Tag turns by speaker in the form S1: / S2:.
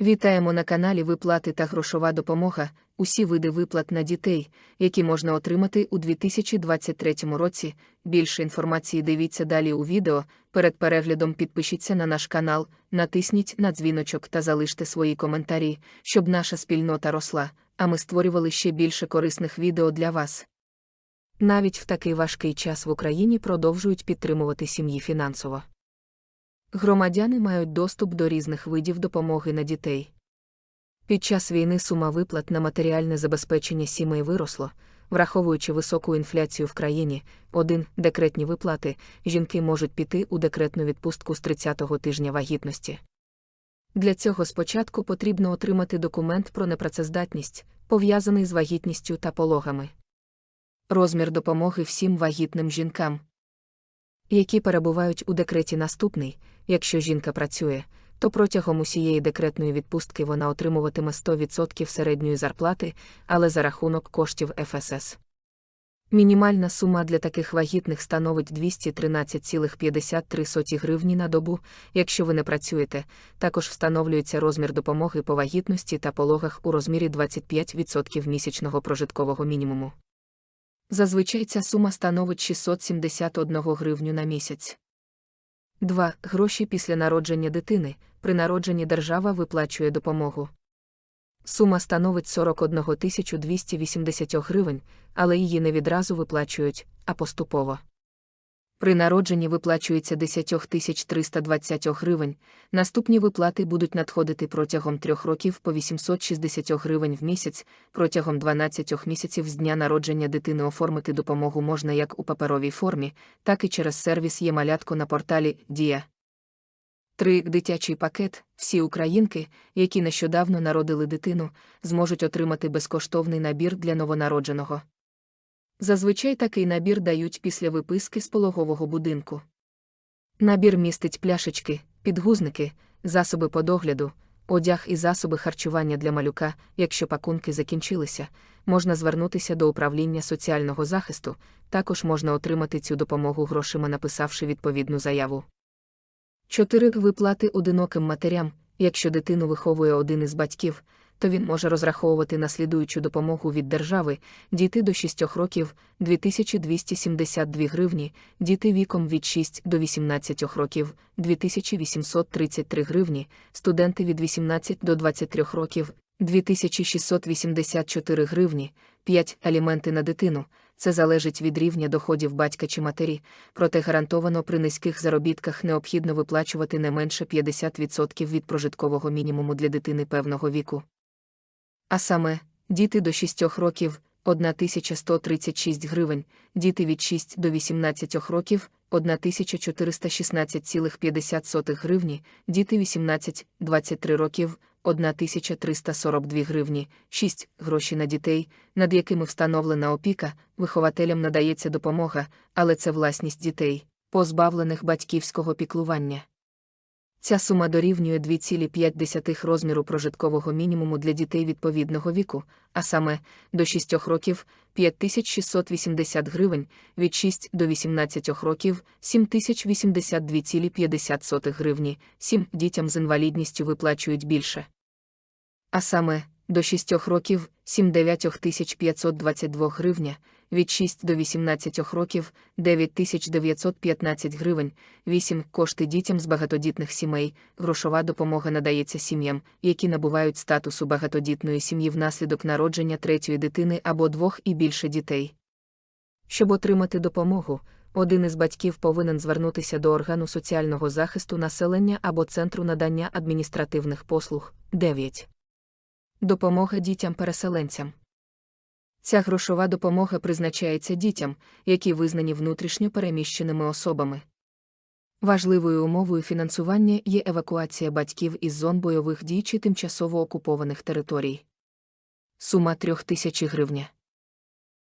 S1: Вітаємо на каналі Виплати та грошова допомога. Усі види виплат на дітей, які можна отримати у 2023 році. Більше інформації дивіться далі у відео. Перед переглядом підпишіться на наш канал, натисніть на дзвіночок та залиште свої коментарі, щоб наша спільнота росла, а ми створювали ще більше корисних відео для вас. Навіть в такий важкий час в Україні продовжують підтримувати сім'ї фінансово. Громадяни мають доступ до різних видів допомоги на дітей. Під час війни сума виплат на матеріальне забезпечення сімей виросло, враховуючи високу інфляцію в країні, один декретні виплати, жінки можуть піти у декретну відпустку з 30-го тижня вагітності. Для цього спочатку потрібно отримати документ про непрацездатність, пов'язаний з вагітністю та пологами. Розмір допомоги всім вагітним жінкам, які перебувають у декреті наступний, якщо жінка працює, то протягом усієї декретної відпустки вона отримуватиме 100% середньої зарплати, але за рахунок коштів ФСС. Мінімальна сума для таких вагітних становить 213,53 гривні на добу, якщо ви не працюєте, також встановлюється розмір допомоги по вагітності та пологах у розмірі 25% місячного прожиткового мінімуму. Зазвичай ця сума становить 671 гривню на місяць. 2. Гроші після народження дитини. При народженні держава виплачує допомогу. Сума становить 41 280 гривень, але її не відразу виплачують, а поступово. При народженні виплачується 10 320 гривень, наступні виплати будуть надходити протягом трьох років по 860 гривень в місяць, протягом 12 місяців з дня народження дитини оформити допомогу можна як у паперовій формі, так і через сервіс є малятко на порталі Дія. 3. Дитячий пакет. Всі українки, які нещодавно народили дитину, зможуть отримати безкоштовний набір для новонародженого. Зазвичай такий набір дають після виписки з пологового будинку. Набір містить пляшечки, підгузники, засоби по догляду, одяг і засоби харчування для малюка, якщо пакунки закінчилися, можна звернутися до управління соціального захисту, також можна отримати цю допомогу грошима, написавши відповідну заяву. 4. Виплати одиноким матерям, якщо дитину виховує один із батьків то він може розраховувати на слідуючу допомогу від держави, діти до 6 років 2272 гривні, діти віком від 6 до 18 років 2833 гривні, студенти від 18 до 23 років 2684 гривні, 5 аліменти на дитину. Це залежить від рівня доходів батька чи матері, проте гарантовано при низьких заробітках необхідно виплачувати не менше 50% від прожиткового мінімуму для дитини певного віку. А саме, діти до 6 років 1136 гривень, діти від 6 до 18 років 1416,50 гривні, діти 18-23 років 1342 гривні, 6 гроші на дітей, над якими встановлена опіка, вихователям надається допомога, але це власність дітей, позбавлених батьківського піклування. Ця сума дорівнює 2,5 розміру прожиткового мінімуму для дітей відповідного віку, а саме до 6 років 5680 гривень, від 6 до 18 років 7082,50 гривні, 7 дітям з інвалідністю виплачують більше. А саме до 6 років 79522 гривня, від 6 до 18 років 9915 гривень, 8 кошти дітям з багатодітних сімей, грошова допомога надається сім'ям, які набувають статусу багатодітної сім'ї внаслідок народження третьої дитини або двох і більше дітей. Щоб отримати допомогу, один із батьків повинен звернутися до органу соціального захисту населення або центру надання адміністративних послуг 9. Допомога дітям-переселенцям. Ця грошова допомога призначається дітям, які визнані внутрішньо переміщеними особами. Важливою умовою фінансування є евакуація батьків із зон бойових дій чи тимчасово окупованих територій. Сума 3000 гривня.